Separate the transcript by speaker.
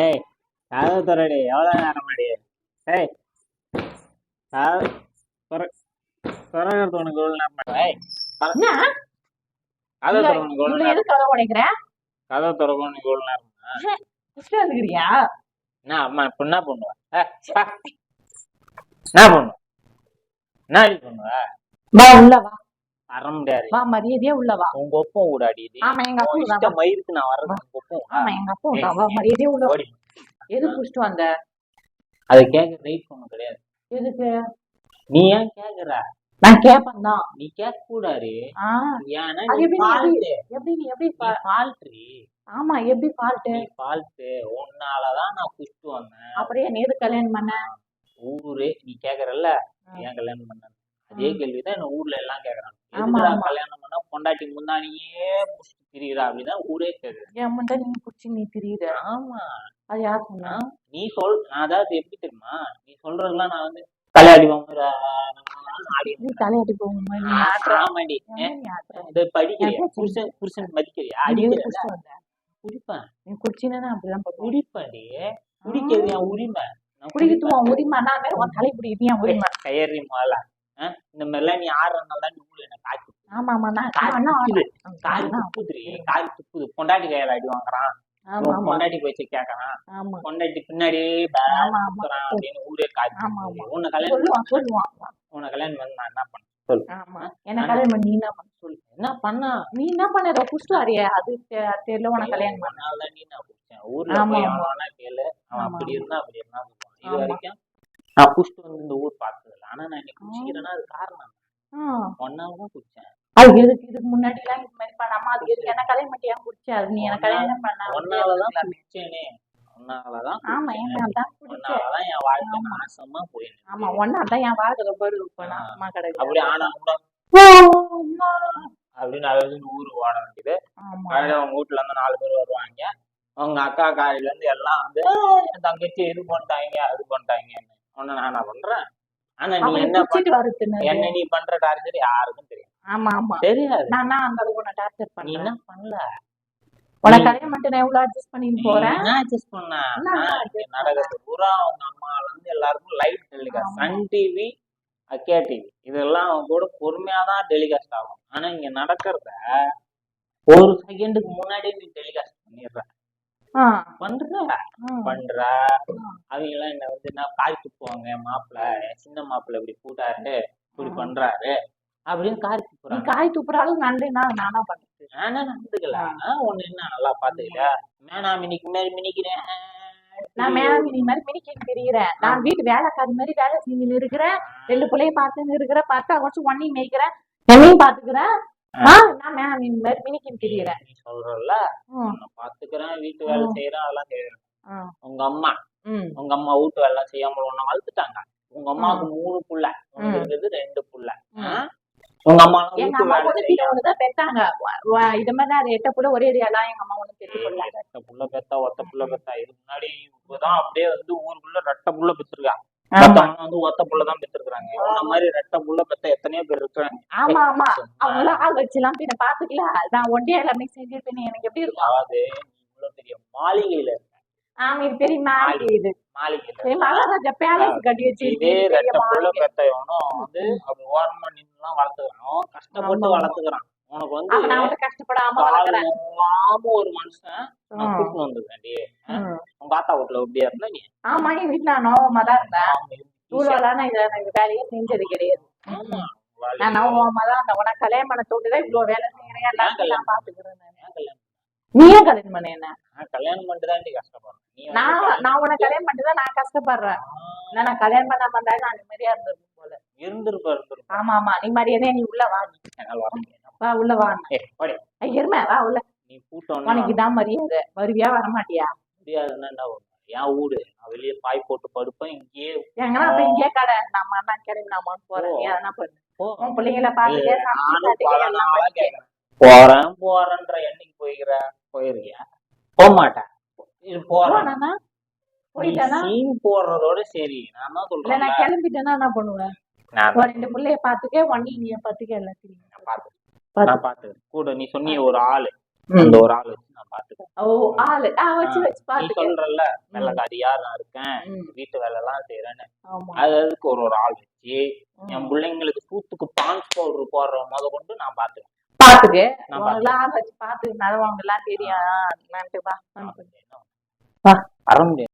Speaker 1: ஏய் கதவு திறடி எவ்வளோ நேரம் அடி ஏய் கதவு திற திறக்கிறது உனக்கு எவ்வளோ நேரம்? ஏய் கதவு கதவு திற உனக்கு எவ்வளோ நேரம்
Speaker 2: எதுக்கு கதை உடைக்கிறேன்
Speaker 1: கதவு திறக்க உனக்கு எவ்வளோ நேரம்
Speaker 2: வந்துக்கிறியா
Speaker 1: என்ன அம்மா இப்போ என்ன பண்ணுவ. என்ன பண்ணுவ? என்ன அடி பண்ணுவ?
Speaker 2: வா உள்ள வா.
Speaker 1: வர முடியாது.
Speaker 2: வா மரியாதையா உள்ள வா.
Speaker 1: உங்க ஒப்பம் ஊடாடி இது
Speaker 2: ஆமா எங்க அப்பா
Speaker 1: உன்
Speaker 2: விடுறான்.
Speaker 1: இஷ்ட மயிருக்கு நான் வர்றது உங்க ஒப்பம்
Speaker 2: ஆமா எங்க அப்பா விடுறான். வா. மரியாதையா உள்ள வா.
Speaker 1: ஓடி.
Speaker 2: எது புடிச்சிட்டு வந்த?
Speaker 1: அது ரைட் பண்ண கிடையாது.
Speaker 2: எதுக்கு?
Speaker 1: நீ ஏன் கேக்குற?
Speaker 2: நான் கேப்பேன் தான்.
Speaker 1: நீ கேட்க கூடாது. ஏன்னா நீ
Speaker 2: எப்படி
Speaker 1: ஃபால்ட்
Speaker 2: எப்படி நீ எப்படி
Speaker 1: ஃபால்ட்ரி
Speaker 2: ஆமா எப்படி ஃபால்ட்
Speaker 1: நீ ஃபால்ட் நான் குஷ்டு வந்தேன்.
Speaker 2: அப்படியே நீ எது கல்யாணம் பண்ண?
Speaker 1: ஊரு நீ கேக்குறல்ல. ஏன் கல்யாணம் பண்ண? அதே கேள்விதான் என்ன ஊர்ல எல்லாம் கேக்குறாங்க. எதுக்குடா. கல்யாணம் பண்ணா பொண்டாட்டி முன்னாடியே புடிச்சு திரியுறா? அப்படிதான் ஊரே கேக்குது.
Speaker 2: என் முண்டை நீ குச்சி நீ தெரியுது
Speaker 1: ஆமா.
Speaker 2: அது யார் சொன்னா?
Speaker 1: நீ சொல் நான் அதாவது எப்படி தெரியுமா? நீ சொல்றதெல்லாம் நான் வந்து தலையாடி குடிப்பேன்டி குடிக்கிறது என் உரிமை நான்
Speaker 2: குடிக்கிறது. உன் உரிமை. நான் உன் தலை பிடிக்கிறது என் உரிமை?
Speaker 1: கயறி ஆ? இந்த மாதிரிலாம் நீ ஆடுறதுனால தான் நீ ஊர்ல என்ன காய்ச்சி
Speaker 2: ஆமா ஆமா. நான்
Speaker 1: துப்புது. கால்
Speaker 2: அண்ணா.
Speaker 1: துப்புதுரி கால் துப்புது பொண்டாட்டி கையில அடி வாங்குறான். பொண்டாட்டி போச்சு கேக்குறான்.
Speaker 2: ஆமா.
Speaker 1: பொண்டாட்டி பின்னாடியே. பேசுறான் அப்படின்னு ஊரே. உன்னை கல்யாணம்
Speaker 2: சொல்லுவான்
Speaker 1: உன்னை கல்யாணம் பண்ணி நான் என்ன பண்ண? சொல்லு.
Speaker 2: ஆமா. என்ன கல்யாணம் பண்ணி நீ என்ன பண்ண?
Speaker 1: சொல்லு. என்ன பண்ணா?
Speaker 2: நீ என்ன பண்ண? குஷ்டு அறிய அது தெரியல உனக்கு கல்யாணம் பண்ண.
Speaker 1: பண்ணால நீ நான் குடிச்சேன் ஊர்ல போய் கேளு. அவன் அப்படி இருந்தா அப்படி இருந்தா. இது. வரைக்கும் நான் குடிச்சிட்டு வந்து இந்த ஊர் பார்த்ததில்ல ஆனா நான் இன்னைக்கு குடிச்சிக்கிறேன்னா அது காரணம். ஒன்னால தான் குடிச்சேன்.
Speaker 2: அது எதுக்கு? இதுக்கு முன்னாடி எல்லாம் இது மாதிரி பண்ணாம அது எதுக்கு? என்ன கல்யாணம் பண்ணியா குடிச்ச? அது நீ எனக்கு கல்யாணம் பண்ண
Speaker 1: ஒன்னாலதான் குடிச்சேனே. ஒன்னாலதான்
Speaker 2: ஆமா
Speaker 1: ஒன்னாலதான் என் வாழ்க்கை நாசமா போயிருக்கு
Speaker 2: ஆமா ஒன்னா தான் என் வாழ்க்கை நான் அம்மா கிடையாது
Speaker 1: அப்படி ஆனா கூட அப்படின்னு அதாவது ஓட வேண்டியது. காலையில அவங்க வீட்டுல இருந்து நாலு பேர் வருவாங்க. அவங்க அக்கா காலையில இருந்து எல்லாம் வந்து "ஏய், என் தங்கச்சி இது பண்ணிட்டாங்க அது பண்ணிட்டாங்கன்னு. ஒன்னு நான் என்ன பண்றேன்? ஆனா நீ என்ன என்ன நீ பண்ற டார்கெட் யாருக்கும் தெரியும்
Speaker 2: ஆமா ஆமா.
Speaker 1: தெரியாது.
Speaker 2: நான் தான் அந்த அளவுக்கு உன்னை டார்ச்சர்
Speaker 1: நீ
Speaker 2: பண்ணேன்.
Speaker 1: என்ன பண்ணல?
Speaker 2: உனக்கு கல்யாணம் பண்ணிட்டு நான் எவ்வளவு அட்ஜஸ்ட் போறேன்?
Speaker 1: பண்ண? நான்
Speaker 2: adjust
Speaker 1: இங்க நடக்கிறது பூரா அவங்க அம்மால இருந்து எல்லாருக்கும் லைட் டெலிகாஸ்ட். சன் டிவி அக்கே டிவி இதெல்லாம் அவங்க கூட பொறுமையா தான் டெலிகாஸ்ட் ஆகும். ஆனா இங்க நடக்கிறத ஒரு செகண்டுக்கு முன்னாடியே நீ டெலிகாஸ்ட் பண்ணிடுற. பண்ற. பண்ற. அவங்க எல்லாம் என்ன வந்து என்ன காய் துப்புவாங்க மாப்பிள்ள சின்ன மாப்பிள்ள இப்படி கூட்டாரு இப்படி. பண்றாரு அப்படின்னு காய் துப்புறாங்க.
Speaker 2: காய் துப்புற அளவுக்கு நன்றி நான் நானா பண்றது.
Speaker 1: நானே நடந்துக்கல ஒண்ணு என்ன நல்லா பாத்துக்கல மேனா மினிக்கு மேல மினிக்கிறேன்?
Speaker 2: நான் மேல நீ மாதிரி மினிக்கின்னு தெரியுறேன். நான் வீட்டு வேலைக்காரி மாதிரி வேலை செஞ்சுன்னு இருக்கிறேன். ரெண்டு பிள்ளைய பார்த்துன்னு இருக்கிறேன். பார்த்தா கொஞ்சம் ஒன்னையும் மேய்க்கிறேன். என்னையும் பாத்துக்கிறேன். நான் நீ மாதிரி மினிக்கின்னு தெரியுறேன்.
Speaker 1: நீ சொல்றல
Speaker 2: ம்,
Speaker 1: நான் பாத்துக்கிறேன் வீட்டு வேலை. செய்யறேன் அதெல்லாம் செய்யறேன் உங்க அம்மா உங்க அம்மா வீட்டு வேலை செய்யாம உன்னை வளர்த்துட்டாங்க உங்க அம்மாவுக்கு மூணு புள்ள. உனக்கு ரெண்டு புள்ள? உங்க அம்மா வீட்டு வேலை
Speaker 2: தான் பெத்தாங்க. இது மாதிரி நான் எட்ட புள்ள ஒரே ஏரியாலாம் எங்க அம்மா ஒண்ணு பெத்து
Speaker 1: ரெட்ட புள்ள பெத்தா ஒத்த புள்ள பெத்தா இது முன்னாடி இப்பதான் அப்படியே வந்து ஊருக்குள்ள ரெட்ட புள்ள பெற்றிருக்கா
Speaker 2: ஆமா
Speaker 1: மத்தவங்க வந்து ஒத்த புள்ள தான் பெற்றிருக்காங்க மாதிரி ரெட்ட புள்ள பெத்த எத்தனையோ பேர் இருக்காங்க
Speaker 2: ஆமா ஆமா. அவங்களாம் ஆள் வச்சுலாம் பின்ன பாத்துக்கல. நான் ஒண்டியா எல்லாமே செஞ்சிருப்பேன் எனக்கு எப்படி இருக்கும்?
Speaker 1: அதாவது இவ்வளவு பெரிய மாளிகையில
Speaker 2: ஆமா இது பெரிய மாளிகை இது.
Speaker 1: இருக்க.
Speaker 2: மகாராஜா பேலஸ் கட்டி
Speaker 1: இதே
Speaker 2: வச்சிருக்கு
Speaker 1: ரெட்ட புள்ள பெத்தவனும் வந்து அப்படி ஓரமா நின்னுலாம் வளர்த்துக்கிறான். அவன் கஷ்டப்பட்டு. வளர்த்துக்கிறான். உனக்கு வந்து
Speaker 2: நான் கஷ்டப்படாம
Speaker 1: ஒரு மனுஷன் நான். கூட்டிட்டு. உங்க ஆத்தா வீட்டுல எப்படியா இருந்தா நீ?
Speaker 2: ஆமா எங்க வீட்டுல நோவமா தான் இருந்தேன். இவ்வளவுலாம் நான் இதை எனக்கு வேலையே செஞ்சது கிடையாது. நான் நோவமா தான் இருந்தேன். உனக்கு கல்யாணம் பண்ண தோட்டுதான் இவ்வளவு வேலை செய்யறேன் எல்லாத்தையும் நான் பாத்துக்கிறேன் நீ ஏன் கல்யாணம் பண்ண என்ன?
Speaker 1: கல்யாணம் பண்ணிட்டு தான் கஷ்டப்படுறேன் நீ வந்து
Speaker 2: நான் நான் உனக்கு கல்யாணம் பண்ணிட்டு தான் நான் கஷ்டப்படுறேன். நான் கல்யாணம் பண்ணாம இருந்தாலும் நான் நிம்மதியா இருந்திருக்கும் போல.
Speaker 1: இருந்திருப்ப இருந்திருப்ப.
Speaker 2: ஆமா ஆமா. நீ மாதிரியே நீ உள்ள வா நீ.
Speaker 1: வர.
Speaker 2: வா உள்ள வா. எருமை வா உள்ள.
Speaker 1: நீ கூட்டம்
Speaker 2: உனக்கு இதான் மரியாதை. வருவியா வரமாட்டியா?
Speaker 1: முடியாதுன்னா என்ன பண்ணுவேன்? என் வீடு நான் வெளியே பாய் போட்டு படுப்பேன் இங்கேயே
Speaker 2: எங்கன்னா அப்ப இங்கே கடை. நம்ம அண்ணா கிளம்பி நான் போறேன். என்ன பண்ணு. உன் பிள்ளைங்கள.
Speaker 1: போறேன் போறேன்ற என்னைக்கு போய்க்கிற போயிருக்கியா? போக மாட்டேன் இது போறேன் சீன் போடுறதோட சரி. நான் தான் சொல்றேன்
Speaker 2: நான் கிளம்பிட்டேன்னா என்ன பண்ணுவேன். ரெண்டு பிள்ளைய பாத்துக்க ஒன்னி நீ பாத்துக்க எல்லாத்தையும்.
Speaker 1: நான் பாத்து
Speaker 2: பாத்து.
Speaker 1: கூட நீ சொன்னிய ஒரு ஆளு.
Speaker 2: ம்.
Speaker 1: அந்த ஒரு ஆளு.
Speaker 2: ஓ ஆளு ஆ வச்சு பாத்துக்க
Speaker 1: சொல்றல்ல வெள்ளக்காரியா நான் இருக்கேன் வீட்டு வேலை எல்லாம் செய்யறேன்னு அது அதுக்கு ஒரு ஒரு ஆள் வச்சு என். பிள்ளைங்களுக்கு சூத்துக்கு பான்ஸ் பவுடர் போடுற முத கொண்டு நான் பாத்துக்கிறேன்
Speaker 2: பாத்துக்க
Speaker 1: நான்
Speaker 2: வச்சு பாத்து நல்லவங்க எல்லாம் தெரியும் வா.
Speaker 1: வர முடியாது